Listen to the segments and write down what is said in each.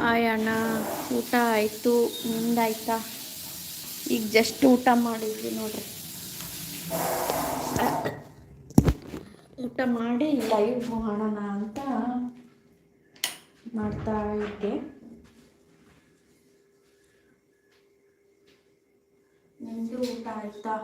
Hi ಅಣ್ಣ. ಊಟ ಆಯಿತು. ನಿಂದಾಯ್ತಾ ಈಗ ಜಸ್ಟ್ ಊಟ ಮಾಡಿದ್ವಿ ನೋಡ್ರಿ. ಊಟ ಮಾಡಿ ಲೈವ್ ಮಾಡೋಣ ಅಂತ ಮಾಡ್ತಾ ಇದ್ದೆ. ನಿಮ್ಮದು ಊಟ ಆಯ್ತಾ?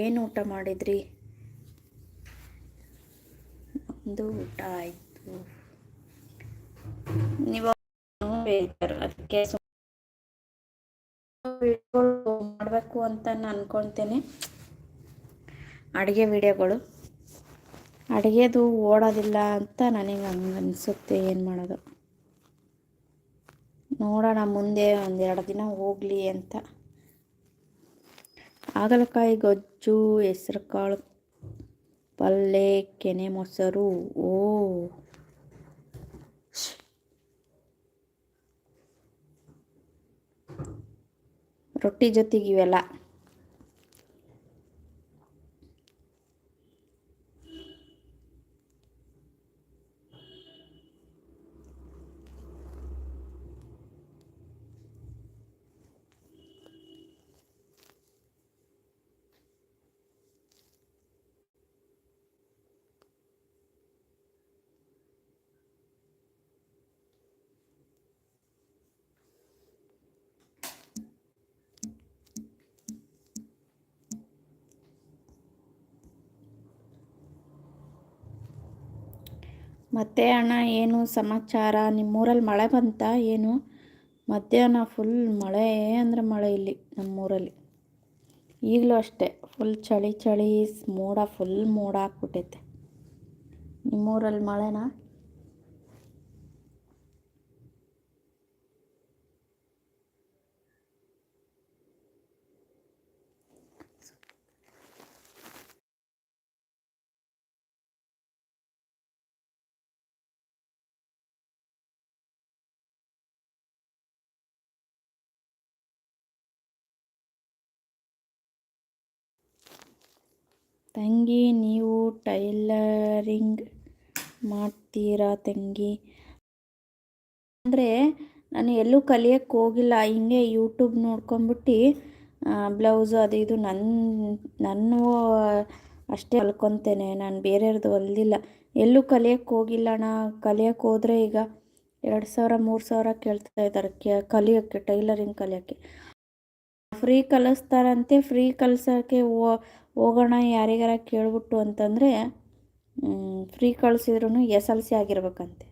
ಏನು ಊಟ ಮಾಡಿದ್ರಿ? ಒಂದು ಊಟ ಆಯಿತು. ನೀವು ಅದಕ್ಕೆ ಮಾಡಬೇಕು ಅಂತ ನಾನು ಅನ್ಕೊಳ್ತೇನೆ ಅಡುಗೆ ವಿಡಿಯೋಗಳು. ಅಡುಗೆದು ಓಡೋದಿಲ್ಲ ಅಂತ ನನಗೆ ಹಂಗೆ ಅನಿಸುತ್ತೆ, ಏನು ಮಾಡೋದು. ನೋಡೋಣ, ಮುಂದೆ ಒಂದೆರಡು ದಿನ ಹೋಗಲಿ ಅಂತ. ಹಾಗಲಕಾಯಿ ಗೊಜ್ಜು ಹೆಸ್ರು ಕಾಳು ಪಲ್ಯ ಕೆನೆ ಮೊಸರು ಓ. ರೊಟ್ಟಿ ಜೊತೆಗೆ ಇವೆಲ್ಲ. ಮತ್ತೆ ಅಣ್ಣ, ಏನು ಸಮಾಚಾರ? ನಿಮ್ಮೂರಲ್ಲಿ ಮಳೆ ಬಂತಾ ಏನು? ಮಧ್ಯಾಹ್ನ ಫುಲ್ ಮಳೆ ಅಂದರೆ ಮಳೆ ಇಲ್ಲಿ ನಮ್ಮೂರಲ್ಲಿ. ಈಗಲೂ ಅಷ್ಟೇ ಫುಲ್ ಚಳಿ ಚಳಿ, ಮೋಡ ಫುಲ್ ಮೋಡ ಹಾಕ್ಬಿಟ್ಟೈತೆ ನಿಮ್ಮೂರಲ್ಲಿ ಮಳೆನಾ? ತಂಗಿ, ನೀವು ಟೈಲರಿಂಗ್ ಮಾಡ್ತೀರಾ ತಂಗಿ? ಅಂದರೆ ನಾನು ಎಲ್ಲೂ ಕಲಿಯೋಕ್ಕೆ ಹೋಗಿಲ್ಲ. ಹಿಂಗೆ ಯೂಟ್ಯೂಬ್ ನೋಡ್ಕೊಂಬಿಟ್ಟು ಬ್ಲೌಸು ಅದು ಇದು ನನ್ನ ನನ್ನ ಅಷ್ಟೇ ಹೊಲ್ಕೊತೇನೆ. ನಾನು ಬೇರೆಯವ್ರದ್ದು ಹೊಲ್ದಿಲ್ಲ. ಎಲ್ಲೂ ಕಲಿಯೋಕ್ಕೆ ಹೋಗಿಲ್ಲ ಅಣ್ಣ. ಕಲಿಯೋಕ್ಕೆ ಹೋದರೆ ಈಗ ಎರಡು ಸಾವಿರ, ಮೂರು ಸಾವಿರ ಕೇಳ್ತಾ ಇದ್ದಾರೆ ಕಲಿಯೋಕ್ಕೆ, ಟೈಲರಿಂಗ್ ಕಲಿಯೋಕ್ಕೆ. ಫ್ರೀ ಕಲಿಸ್ತಾರಂತೆ. ಫ್ರೀ ಕಲಿಸೋಕ್ಕೆ ಹೋಗೋಣ, ಯಾರಿಗಾರ ಕೇಳ್ಬಿಟ್ಟು ಅಂತಂದರೆ ಫ್ರೀ ಕಳಿಸಿದ್ರು ಎಸ್ ಎಲ್ ಸಿ ಆಗಿರ್ಬೇಕಂತೆ.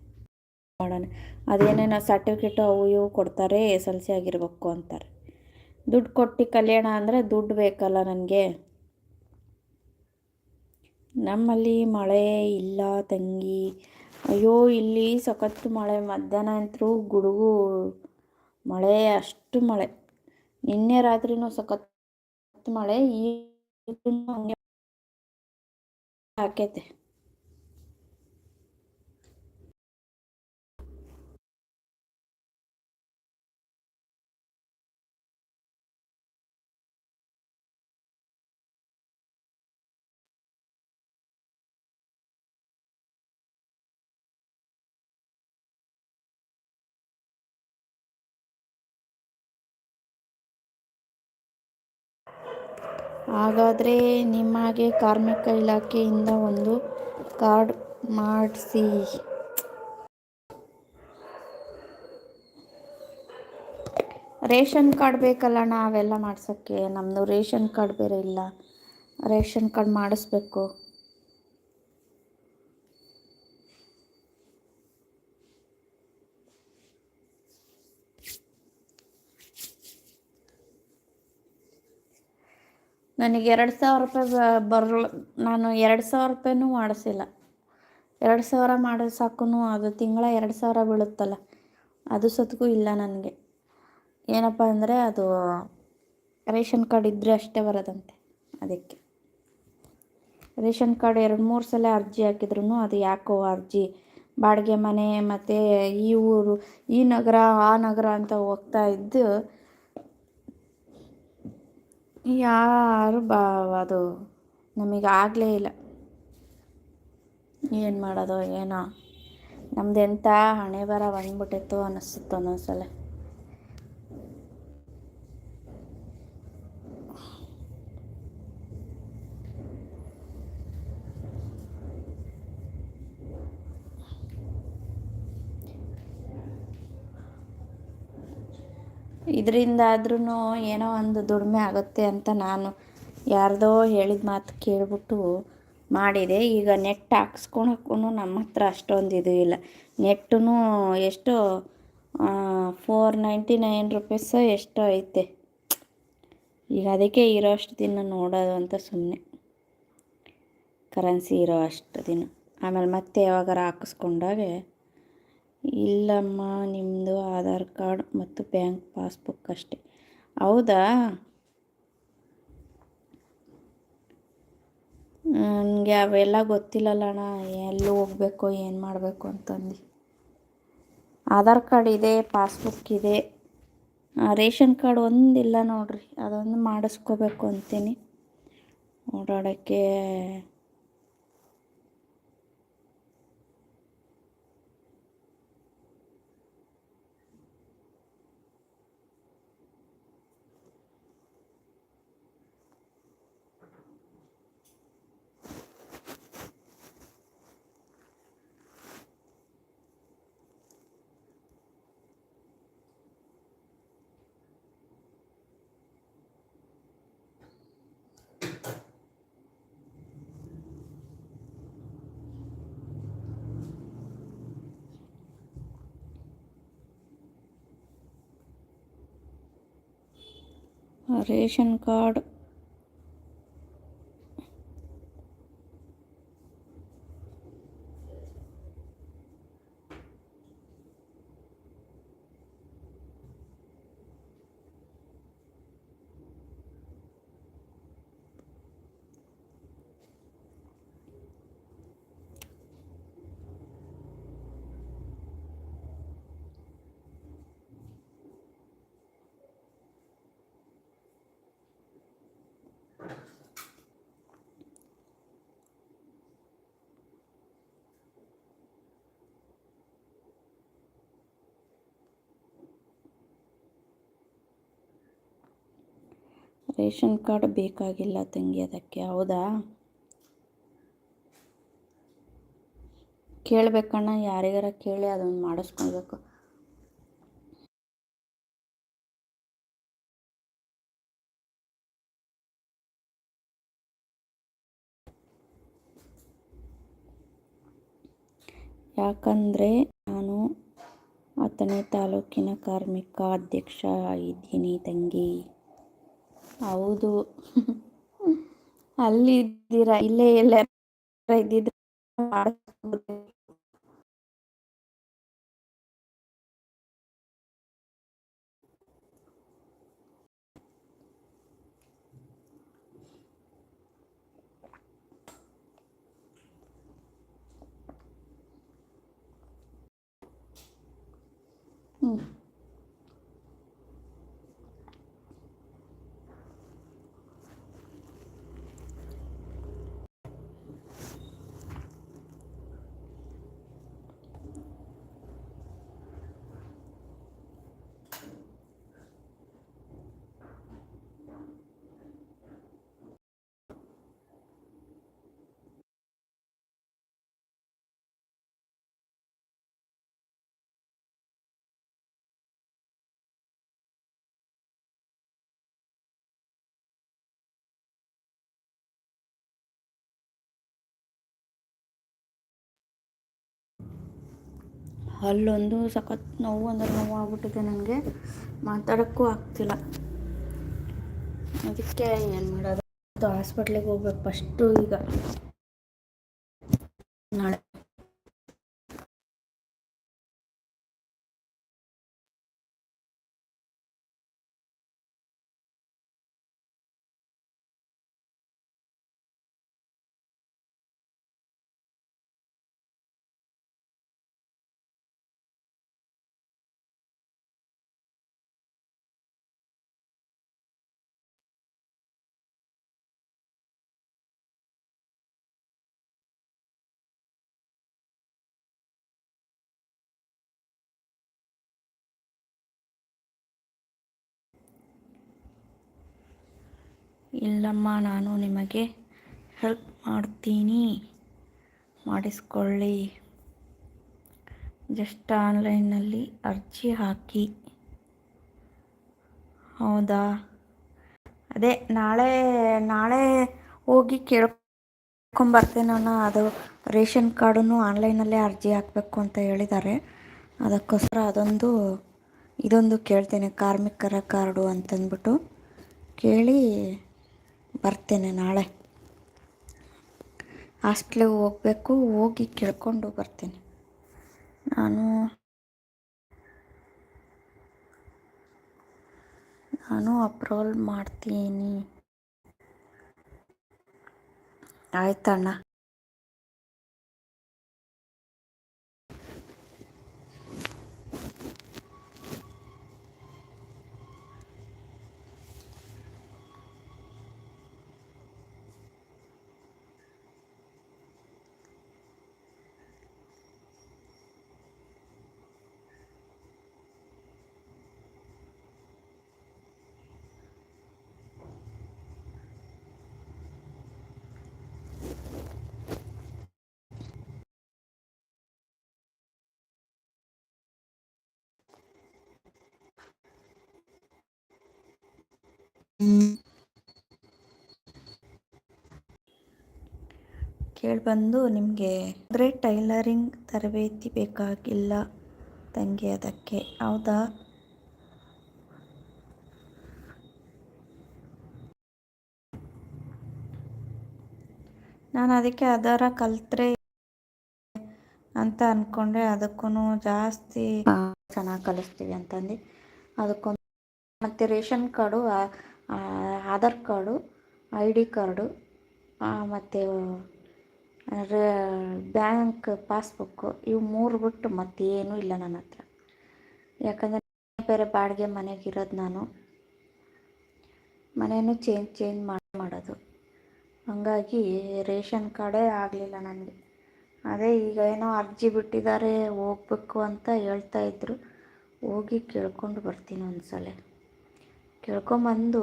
ಮಾಡೋಣ. ಅದೇನೇನೋ ಸರ್ಟಿಫಿಕೇಟು ಅವು ಇವು ಕೊಡ್ತಾರೆ, ಎಸ್ ಎಲ್ ಸಿ ಆಗಿರ್ಬೇಕು ಅಂತಾರೆ. ದುಡ್ಡು ಕೊಟ್ಟು ಕಲಿಯೋಣ ಅಂದರೆ ದುಡ್ಡು ಬೇಕಲ್ಲ ನನಗೆ. ನಮ್ಮಲ್ಲಿ ಮಳೆ ಇಲ್ಲ ತಂಗಿ. ಅಯ್ಯೋ, ಇಲ್ಲಿ ಸಖತ್ತು ಮಳೆ. ಮಧ್ಯಾಹ್ನ ಅಂತರೂ ಗುಡುಗು. ಮಳೆ, ಅಷ್ಟು ಮಳೆ. ನಿನ್ನೆ ರಾತ್ರಿನೂ ಸಖತ್ ಮಳೆ ಈಗ ಹಂಗೆ ಹಾಗಾದರೆ ನಿಮಗೆ ಕಾರ್ಮಿಕ ಇಲಾಖೆಯಿಂದ ಒಂದು ಕಾರ್ಡ್ ಮಾಡಿಸಿ. ರೇಷನ್ ಕಾರ್ಡ್ ಬೇಕಲ್ಲ, ನಾವೆಲ್ಲ ಮಾಡ್ಸೋಕ್ಕೆ? ನಮ್ಮದು ರೇಷನ್ ಕಾರ್ಡ್ ಬೇರೆ ಇಲ್ಲ. ರೇಷನ್ ಕಾರ್ಡ್ ಮಾಡಿಸ್ಬೇಕು. ನನಗೆ ಎರಡು ಸಾವಿರ ರೂಪಾಯಿ ಬರಲ್ಲ ನಾನು ಎರಡು ಸಾವಿರ ರೂಪಾಯಿನೂ ಮಾಡಿಸಿಲ್ಲ. ಎರಡು ಸಾವಿರ ಮಾಡಿದ್ರೆ ಸಾಕು ಅದು ತಿಂಗಳ ಎರಡು ಸಾವಿರ ಬೀಳುತ್ತಲ್ಲ, ಅದು ಸತ್ಗೂ ಇಲ್ಲ ನನಗೆ. ಏನಪ್ಪ ಅಂದರೆ ಅದು ರೇಷನ್ ಕಾರ್ಡ್ ಇದ್ದರೆ ಅಷ್ಟೇ ಬರೋದಂತೆ ಅದಕ್ಕೆ. ರೇಷನ್ ಕಾರ್ಡ್ ಎರಡು ಮೂರು ಸಲ ಅರ್ಜಿ ಹಾಕಿದ್ರು ಅದು ಯಾಕೋ ಅರ್ಜಿ. ಬಾಡಿಗೆ ಮನೆ ಮತ್ತು ಈ ಊರು, ಈ ನಗರ, ಆ ನಗರ ಅಂತ ಹೋಗ್ತಾ ಇದ್ದು ಯಾರು ಬಾ ಅದು? ನಮಗೆ ಆಗಲೇ ಇಲ್ಲ. ಏನು ಮಾಡೋದು, ಏನೋ. ನಮ್ದು ಎಂಥ ಹಣೆ ಬರ ಬಂದ್ಬಿಟ್ಟಿತ್ತು ಅನ್ನಿಸ್ತಿತ್ತು ಒಂದೊಂದ್ಸಲ. ಇದರಿಂದ ಆದ್ರೂ ಏನೋ ಒಂದು ದುಡಿಮೆ ಆಗುತ್ತೆ ಅಂತ ನಾನು ಯಾರ್ದೋ ಹೇಳಿದ ಮಾತು ಕೇಳಿಬಿಟ್ಟು ಮಾಡಿದೆ. ಈಗ ನೆಟ್ ಹಾಕ್ಸ್ಕೊಳಕ್ಕೂ ನಮ್ಮ ಹತ್ರ ಅಷ್ಟೊಂದು ಇದು ಇಲ್ಲ. ನೆಟ್ಟೂ ಎಷ್ಟು ಫೋರ್ ನೈಂಟಿ ನೈನ್ ರುಪೀಸ್ ಎಷ್ಟೋ ಐತೆ. ಈಗ ಅದಕ್ಕೆ ಇರೋ ಅಷ್ಟು ದಿನ ನೋಡೋದು ಅಂತ ಸುಮ್ಮನೆ ಕರೆನ್ಸಿ ಇರೋ ಅಷ್ಟು ದಿನ. ಆಮೇಲೆ ಮತ್ತೆ ಯಾವಾಗಾರ ಹಾಕಿಸ್ಕೊಂಡಾಗೆ ಇಲ್ಲಮ್ಮ ನಿಮ್ಮದು ಆಧಾರ್ ಕಾರ್ಡ್ ಮತ್ತು ಬ್ಯಾಂಕ್ ಪಾಸ್ಬುಕ್ ಅಷ್ಟೇ. ಹೌದಾ? ನನಗೆ ಅವೆಲ್ಲ ಗೊತ್ತಿಲ್ಲಲ್ಲ ಅಣ್ಣ. ಎಲ್ಲಿ ಹೋಗ್ಬೇಕು, ಏನು ಮಾಡಬೇಕು ಅಂತಂದು. ಆಧಾರ್ ಕಾರ್ಡ್ ಇದೆ, ಪಾಸ್ಬುಕ್ ಇದೆ. ರೇಷನ್ ಕಾರ್ಡ್ ಒಂದಿಲ್ಲ ನೋಡ್ರಿ. ಅದೊಂದು ಮಾಡಿಸ್ಕೋಬೇಕು ಅಂತೀನಿ. ಓಡಾಡೋಕ್ಕೆ ರೇಷನ್ ಕಾರ್ಡ್ ರೇಷನ್ ಕಾರ್ಡ್ ಬೇಕಾಗಿಲ್ಲ ತಂಗಿ ಅದಕ್ಕೆ, ಹೌದಾ? ಕೇಳಬೇಕಣ್ಣ, ಯಾರಿಗಾರ ಕೇಳಿ ಅದನ್ನು ಮಾಡಿಸ್ಕೊಳ್ಬೇಕು. ಯಾಕಂದರೆ ನಾನು ಆತನೇ ತಾಲೂಕಿನ ಕಾರ್ಮಿಕ ಅಧ್ಯಕ್ಷ ಇದ್ದೀನಿ ತಂಗಿ. ಹೌದು. ಅಲ್ಲಿ ಇದ್ದೀರಾ? ಇಲ್ಲೇ ಎಲ್ಲ ಇದ್ದಿದ್ರೆ ಮಾಡಿಸ್ಬೋದು. ಹ್ಮ್ ಹಲ್ಲೊಂದು ಸಖತ್ ನೋವು ಅಂದ್ರೆ ನೋವು ಆಗ್ಬಿಟ್ಟಿದೆ ನನಗೆ. ಮಾತಾಡೋಕ್ಕೂ ಆಗ್ತಿಲ್ಲ. ಅದಕ್ಕೆ ಏನು ಮಾಡೋದು? ಹಾಸ್ಪಿಟ್ಲಿಗೆ ಹೋಗ್ಬೇಕು ಫಸ್ಟು ಈಗ. ನಾಳೆ. ಇಲ್ಲಮ್ಮ, ನಾನು ನಿಮಗೆ ಹೆಲ್ಪ್ ಮಾಡ್ತೀನಿ. ಮಾಡಿಸ್ಕೊಳ್ಳಿ. ಜಸ್ಟ್ ಆನ್ಲೈನಲ್ಲಿ ಅರ್ಜಿ ಹಾಕಿ. ಹೌದಾ? ಅದೇ, ನಾಳೆ ನಾಳೆ ಹೋಗಿ ಕೇಳ್ಕೊಂಬರ್ತೇನಣ್ಣ ಅದು ರೇಷನ್ ಕಾರ್ಡನ್ನು ಆನ್ಲೈನಲ್ಲೇ ಅರ್ಜಿ ಹಾಕಬೇಕು ಅಂತ ಹೇಳಿದ್ದಾರೆ. ಅದಕ್ಕೋಸ್ಕರ ಅದೊಂದು, ಇದೊಂದು ಕೇಳ್ತೇನೆ, ಕಾರ್ಮಿಕರ ಕಾರ್ಡು ಅಂತಂದ್ಬಿಟ್ಟು. ಕೇಳಿ ಬರ್ತೇನೆ ನಾಳೆ. ಹಾಸ್ಟ್ಲಿಗೆ ಹೋಗಬೇಕು ಹೋಗಿ ಕೇಳಿಕೊಂಡು ಬರ್ತೇನೆ. ನಾನು ನಾನು ಅಪ್ರೂವಲ್ ಮಾಡ್ತೀನಿ. ಆಯ್ತಣ್ಣ. ಕೇಳಿಬಂದು ನಿಮಗೆ ಅಂದರೆ ಟೈಲರಿಂಗ್ ತರಬೇತಿ ಬೇಕಾಗಿಲ್ಲ ತಂಗಿ ಅದಕ್ಕೆ ಹೌದಾ? ನಾನು ಅದಕ್ಕೆ ಅದರ ಕಲ್ತ್ರೆ ಅಂತ ಅಂದ್ಕೊಂಡೆ ಅದಕ್ಕೂ ಜಾಸ್ತಿ ಚೆನ್ನಾಗಿ ಕಲಿಸ್ತೀವಿ ಅಂತಂದು. ಅದಕ್ಕೊಂದು ಮತ್ತು ration card Aadhaar card, I D card ಮತ್ತು ಬ್ಯಾಂಕ್ ಪಾಸ್ಬುಕ್ಕು ಇವು ಮೂರು ಬಿಟ್ಟು ಮತ್ತೇನೂ ಇಲ್ಲ ನನ್ನ ಹತ್ರ. ಯಾಕಂದರೆ ಬೇರೆ ಬಾಡಿಗೆ ಮನೆಗಿರೋದು ನಾನು. ಮನೆಯೂ ಚೇಂಜ್ ಚೇಂಜ್ ಮಾಡಿ, ಮಾಡೋದು. ಹಾಗಾಗಿ ರೇಷನ್ ಕಾರ್ಡೇ ಆಗಲಿಲ್ಲ ನನಗೆ. ಅದೇ ಈಗ ಏನೋ ಅರ್ಜಿ ಬಿಟ್ಟಿದ್ದಾರೆ, ಹೋಗ್ಬೇಕು ಅಂತ ಹೇಳ್ತಾ ಇದ್ದರು ಹೋಗಿ ಕೇಳ್ಕೊಂಡು ಬರ್ತೀನಿ ಒಂದು ಸಲ ಕೇಳ್ಕೊಂಬಂದು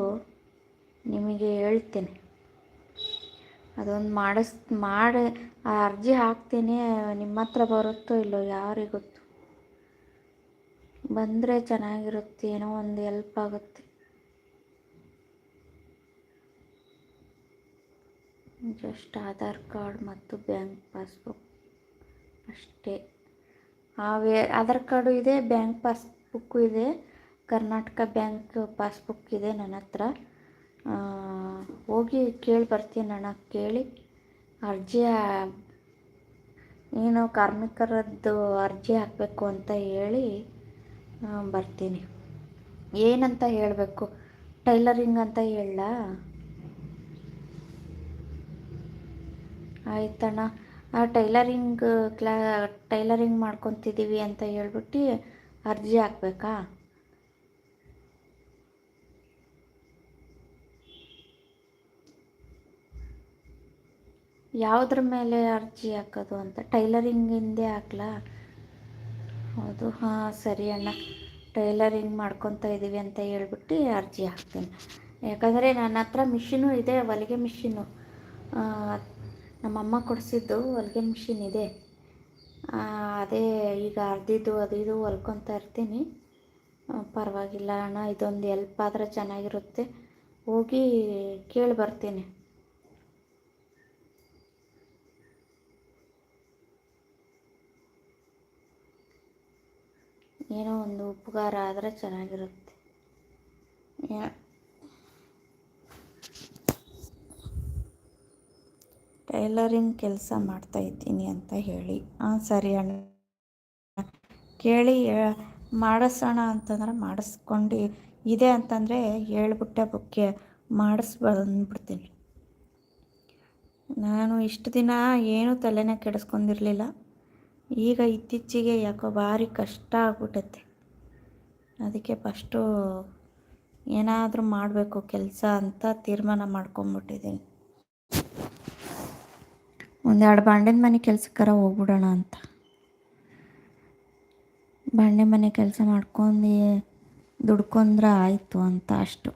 ನಿಮಗೆ ಹೇಳ್ತೇನೆ. ಅದೊಂದು ಮಾಡಿಸ್, ಮಾಡಿ, ಆ ಅರ್ಜಿ ಹಾಕ್ತೀನಿ ನಿಮ್ಮ ಹತ್ರ ಬರುತ್ತೋ ಇಲ್ಲೋ ಯಾರಿಗೆ ಗೊತ್ತು? ಬಂದರೆ ಚೆನ್ನಾಗಿರುತ್ತೆ, ಏನೋ ಒಂದು ಎಲ್ಪ್ ಆಗುತ್ತೆ. ಜಸ್ಟ್ ಆಧಾರ್ ಕಾರ್ಡ್ ಮತ್ತು ಬ್ಯಾಂಕ್ ಪಾಸ್ಬುಕ್ ಅಷ್ಟೇ. ಅವೇ ಆಧಾರ್ ಕಾರ್ಡು ಇದೆ, ಬ್ಯಾಂಕ್ ಪಾಸ್ಬುಕ್ಕು ಇದೆ. ಕರ್ನಾಟಕ ಬ್ಯಾಂಕ್ ಪಾಸ್ಬುಕ್ ಇದೆ ನನ್ನ ಹತ್ರ. ಹೋಗಿ ಕೇಳಿ ಬರ್ತೀನಿ ಅಣ್ಣ, ಕೇಳಿ. ಅರ್ಜಿ, ಏನು ಕಾರ್ಮಿಕರದ್ದು ಅರ್ಜಿ ಹಾಕಬೇಕು ಅಂತ ಹೇಳಿ ಬರ್ತೀನಿ. ಏನಂತ ಹೇಳಬೇಕು? ಟೈಲರಿಂಗ್ ಅಂತ ಹೇಳ ಆಯ್ತಣ್ಣ. ಆ, ಟೈಲರಿಂಗ್ ಕ್ಲಾ, ಟೈಲರಿಂಗ್ ಮಾಡ್ಕೊತಿದ್ದೀವಿ ಅಂತ ಹೇಳ್ಬಿಟ್ಟು ಅರ್ಜಿ ಹಾಕ್ಬೇಕಾ? ಯಾವುದ್ರ ಮೇಲೆ ಅರ್ಜಿ ಹಾಕೋದು ಅಂತ? ಟೈಲರಿಂಗಿಂದೇ ಹಾಕ್ಲಾ? ಹೌದು, ಹಾಂ, ಸರಿ ಅಣ್ಣ. ಟೈಲರಿಂಗ್ ಮಾಡ್ಕೊತಾ ಇದ್ದೀವಿ ಅಂತ ಹೇಳ್ಬಿಟ್ಟು ಅರ್ಜಿ ಹಾಕ್ತೀನಿ. ಯಾಕಂದರೆ ನನ್ನ ಹತ್ರ ಮಿಷಿನು ಇದೆ, ಹೊಲಿಗೆ ಮಿಷಿನು. ನಮ್ಮಮ್ಮ ಕೊಡಿಸಿದ್ದು ಹೊಲಿಗೆ ಮಿಷಿನ್ ಇದೆ. ಅದೇ ಈಗ ಅರ್ಧಿದ್ದು ಅದು ಇದು ಹೊಲ್ಕೊತಾ ಇರ್ತೀನಿ. ಪರವಾಗಿಲ್ಲ ಅಣ್ಣ, ಇದೊಂದು ಎಲ್ಪ್ ಆದರೆ ಚೆನ್ನಾಗಿರುತ್ತೆ. ಹೋಗಿ ಕೇಳಿ ಬರ್ತೀನಿ. ಏನೋ ಒಂದು ಉಪಕಾರ ಆದರೆ ಚೆನ್ನಾಗಿರುತ್ತೆ. ಟೈಲರಿಂಗ್ ಕೆಲಸ ಮಾಡ್ತಾ ಇದ್ದೀನಿ ಅಂತ ಹೇಳಿ. ಹಾಂ ಸರಿ ಅಣ್ಣ. ಕೇಳಿ ಮಾಡಿಸೋಣ ಅಂತಂದ್ರೆ ಮಾಡಿಸ್ಕೊಂಡು ಇದೆ ಅಂತಂದರೆ ಹೇಳ್ಬಿಟ್ಟೆ ಬುಕ್ಕೆ. ಮಾಡಿಸ್ಬಂದ್ಬಿಡ್ತೀನಿ. ನಾನು ಇಷ್ಟು ದಿನ ಏನೂ ತಲೆನೇ ಕೆಡಿಸ್ಕೊಂಡಿರಲಿಲ್ಲ. ಈಗ ಇತ್ತೀಚೆಗೆ ಯಾಕೋ ಭಾರಿ ಕಷ್ಟ ಆಗ್ಬಿಟ್ಟೈತೆ ಅದಕ್ಕೆ ಫಸ್ಟು ಏನಾದರೂ ಮಾಡಬೇಕು ಕೆಲಸ ಅಂತ ತೀರ್ಮಾನ ಮಾಡ್ಕೊಂಬಿಟ್ಟಿದ್ದೀನಿ. ಒಂದೆರಡು ಬಾಂಡಿನ ಮನೆ ಕೆಲ್ಸಕ್ಕಾರ ಹೋಗ್ಬಿಡೋಣ ಅಂತ. ಬಾಂಡೆ ಮನೆ ಕೆಲಸ ಮಾಡ್ಕೊಂಡು ದುಡ್ಕೊಂಡ್ರೆ ಆಯಿತು ಅಂತ ಅಷ್ಟು.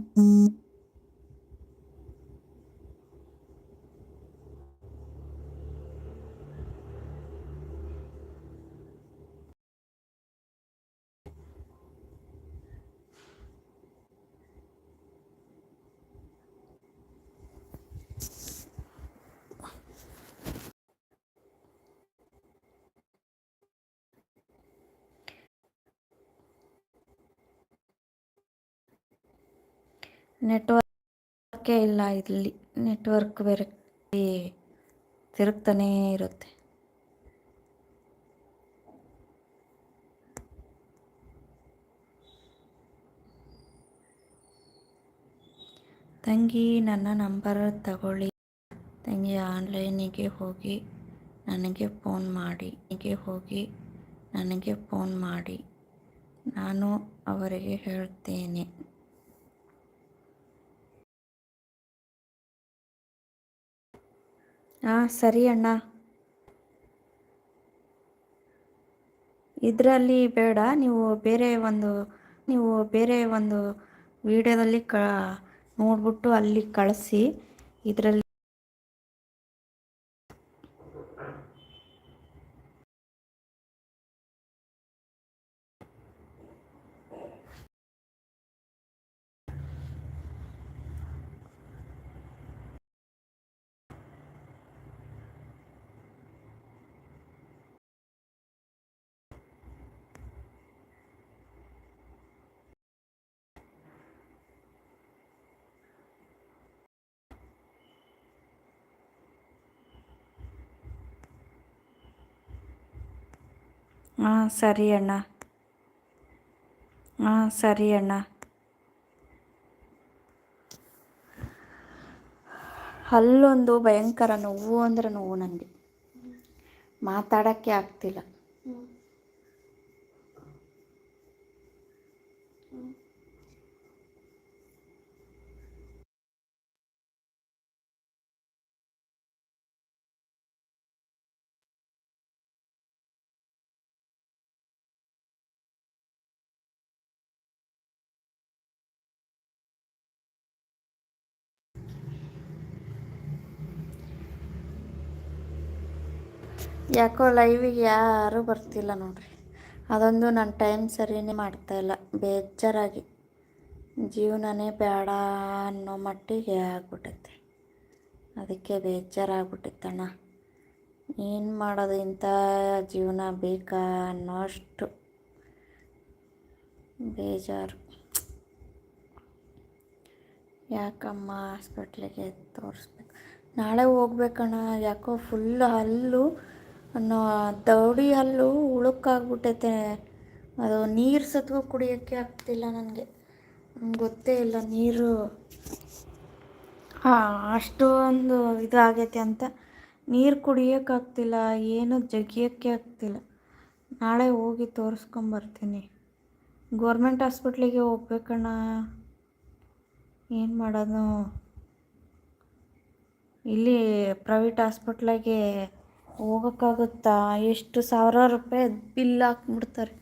Mm-hmm. ನೆಟ್ವರ್ಕೇ ಇಲ್ಲ ಇಲ್ಲಿ. ನೆಟ್ವರ್ಕ್ ಬೇರೆ ತಿರುಗ್ತಾನೇ ಇರುತ್ತೆ. ತಂಗಿ, ನನ್ನ ನಂಬರ್ ತಗೊಳ್ಳಿ. ತಂಗಿ, ಆನ್ಲೈನಿಗೆ ಹೋಗಿ ನನಗೆ ಫೋನ್ ಮಾಡಿ. ಹೀಗೆ ಹೋಗಿ ನನಗೆ ಫೋನ್ ಮಾಡಿ. ನಾನು ಅವರಿಗೆ ಹೇಳ್ತೇನೆ. ಹಾಂ ಸರಿ ಅಣ್ಣ. ಇದರಲ್ಲಿ ಬೇಡ, ನೀವು ಬೇರೆ ಒಂದು, ನೀವು ಬೇರೆ ಒಂದು ವಿಡಿಯೋದಲ್ಲಿ ಕ, ನೋಡ್ಬಿಟ್ಟು ಅಲ್ಲಿ ಕಳಿಸಿ. ಇದರಲ್ಲಿ ಹಾಂ ಸರಿ ಅಣ್ಣ. ಹಾಂ ಸರಿ ಅಣ್ಣ. ಅಲ್ಲೊಂದು ಭಯಂಕರ ನೋವು ಅಂದರೆ ನೋವು ನನಗೆ ಮಾತಾಡೋಕ್ಕೆ ಆಗ್ತಿಲ್ಲ. ಯಾಕೋ ಲೈವಿಗೆ ಯಾರೂ ಬರ್ತಿಲ್ಲ ನೋಡ್ರಿ. ಅದೊಂದು ನನ್ನ ಟೈಮ್ ಸರಿನೇ ಮಾಡ್ತಾಯಿಲ್ಲ ಬೇಜಾರಾಗಿ. ಜೀವನನೇ ಬೇಡ ಅನ್ನೋ ಮಟ್ಟಿಗೆ ಆಗ್ಬಿಟ್ಟೈತೆ ಅದಕ್ಕೆ ಬೇಜಾರಾಗ್ಬಿಟ್ಟಿತ್ತಣ್ಣ. ಏನು ಮಾಡೋದು ಇಂಥ ಜೀವನ ಬೇಕಾ ಅನ್ನೋಷ್ಟು ಬೇಜಾರು. ಯಾಕಮ್ಮ ಹಾಸ್ಪಿಟ್ಲಿಗೆ ತೋರಿಸ್ಬೇಕು? ನಾಳೆ ಹೋಗ್ಬೇಕಣ್ಣ. ಯಾಕೋ ಫುಲ್ ಹಲ್ಲು ದೌಡಿ ಹಲ್ಲು ಉಳುಕಾಗ್ಬಿಟ್ಟೈತೆ. ಅದು ನೀರು ಸತ್ವ ಕುಡಿಯೋಕ್ಕೆ ಆಗ್ತಿಲ್ಲ ನನಗೆ. ಗೊತ್ತೇ ಇಲ್ಲ ನೀರು. ಹಾಂ ಅಷ್ಟೊಂದು ಇದಾಗೈತೆ ಅಂತ. ನೀರು ಕುಡಿಯೋಕ್ಕಾಗ್ತಿಲ್ಲ ಏನು ಜಗಿಯೋಕ್ಕೆ ಆಗ್ತಿಲ್ಲ. ನಾಳೆ ಹೋಗಿ ತೋರಿಸ್ಕೊಂಬರ್ತೀನಿ. ಗೋರ್ಮೆಂಟ್ ಹಾಸ್ಪಿಟ್ಲಿಗೆ ಹೋಗ್ಬೇಕಣ್ಣ. ಏನು ಮಾಡೋದು? ಇಲ್ಲಿ ಪ್ರೈವೇಟ್ ಹಾಸ್ಪಿಟ್ಲಾಗೆ ಹೋಗೋಕ್ಕಾಗುತ್ತಾ? ಎಷ್ಟು ಸಾವಿರಾರು ರೂಪಾಯಿ ಬಿಲ್ ಹಾಕ್ಬಿಡ್ತಾರೆ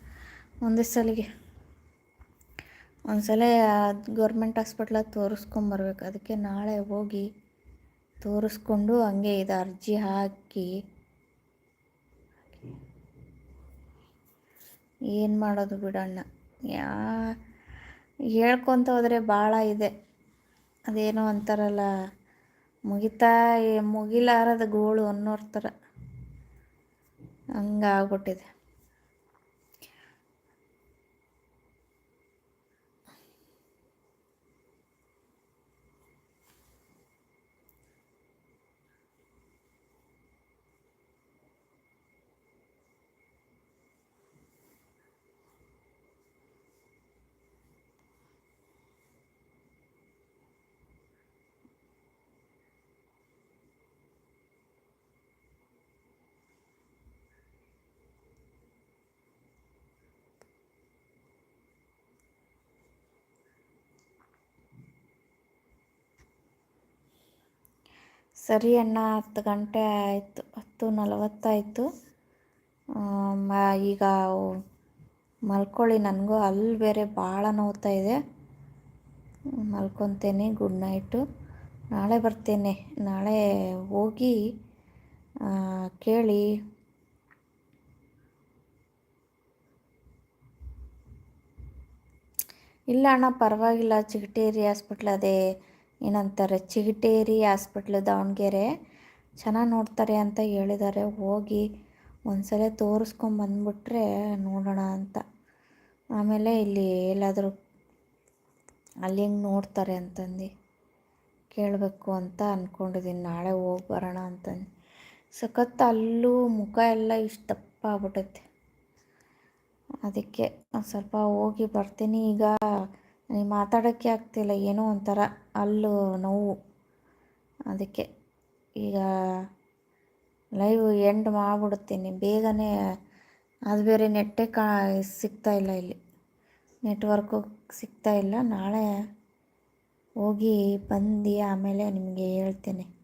ಒಂದೇ ಸಲಿಗೆ. ಒಂದ್ಸಲ ಗೌರ್ಮೆಂಟ್ ಹಾಸ್ಪಿಟ್ಲಾಗ ತೋರಿಸ್ಕೊಂಬರ್ಬೇಕು. ಅದಕ್ಕೆ ನಾಳೆ ಹೋಗಿ ತೋರಿಸ್ಕೊಂಡು ಹಂಗೆ ಇದು ಅರ್ಜಿ ಹಾಕಿ. ಏನು ಮಾಡೋದು ಬಿಡಣ್ಣ? ಯಾ, ಹೇಳ್ಕೊತ ಹೋದರೆ ಭಾಳ ಇದೆ. ಅದೇನೋ ಅಂತಾರಲ್ಲ ಮುಗಿತಾ, ಮುಗಿಲಾರದ ಗೋಳು ಅನ್ನೋರ ಥರ. ಹಂಗಾಗ್ಬಿಟ್ಟಿದೆ. ಸರಿ ಅಣ್ಣ, ಹತ್ತು ಗಂಟೆ ಆಯಿತು, ಹತ್ತು ನಲವತ್ತಾಯಿತು. ಈಗ ಮಲ್ಕೊಳ್ಳಿ, ನನಗೂ ಅಲ್ಲಿ ಬೇರೆ ಭಾಳ ನೋವ್ತಾ ಇದೆ. ಮಲ್ಕೊತೇನೆ, ಗುಡ್ ನೈಟು. ನಾಳೆ ಬರ್ತೇನೆ, ನಾಳೆ ಹೋಗಿ ಕೇಳಿ. ಇಲ್ಲ ಅಣ್ಣ, ಪರವಾಗಿಲ್ಲ, ಚಿಗಟೇರಿ ಹಾಸ್ಪಿಟ್ಲ್ ಅದೇ ಏನಂತಾರೆ, ಚಿಗಟೇರಿ ಹಾಸ್ಪಿಟ್ಲ್, ದಾವಣಗೆರೆ. ಚೆನ್ನಾಗಿ ನೋಡ್ತಾರೆ ಅಂತ ಹೇಳಿದ್ದಾರೆ. ಹೋಗಿ ಒಂದ್ಸಲ ತೋರಿಸ್ಕೊಂಬಂದ್ಬಿಟ್ರೆ ನೋಡೋಣ ಅಂತ. ಆಮೇಲೆ ಇಲ್ಲಿ ಎಲ್ಲಾದರೂ ಅಲ್ಲಿ ಹೆಂಗೆ ನೋಡ್ತಾರೆ ಅಂತಂದು ಕೇಳಬೇಕು ಅಂತ ಅಂದ್ಕೊಂಡಿದ್ದೀನಿ ನಾಳೆ ಹೋಗಿ ಬರೋಣ ಅಂತಂದು. ಸಖತ್ ಅಲ್ಲೂ ಮುಖ ಎಲ್ಲ ಇಷ್ಟು ದಪ್ಪ ಆಗ್ಬಿಟ್ಟೈತೆ ಅದಕ್ಕೆ ಸ್ವಲ್ಪ ಹೋಗಿ ಬರ್ತೀನಿ. ಈಗ ನನಗೆ ಮಾತಾಡೋಕ್ಕೆ ಆಗ್ತಿಲ್ಲ, ಏನೋ ಒಂಥರ ಅಲ್ಲು ನೋವು. ಅದಕ್ಕೆ ಈಗ ಲೈವ್ ಎಂಡ್ ಮಾಡಿಬಿಡ್ತೀನಿ. ಬೇಗನೆ ಅದು ಬೇರೆ ನೆಟ್ಟೇ ಕಾ, ಸಿಗ್ತಾ ಇಲ್ಲ ಇಲ್ಲಿ. ನೆಟ್ವರ್ಕು ಸಿಗ್ತಾ ಇಲ್ಲ. ನಾಳೆ ಹೋಗಿ ಬಂದು ಆಮೇಲೆ ನಿಮಗೆ ಹೇಳ್ತೇನೆ.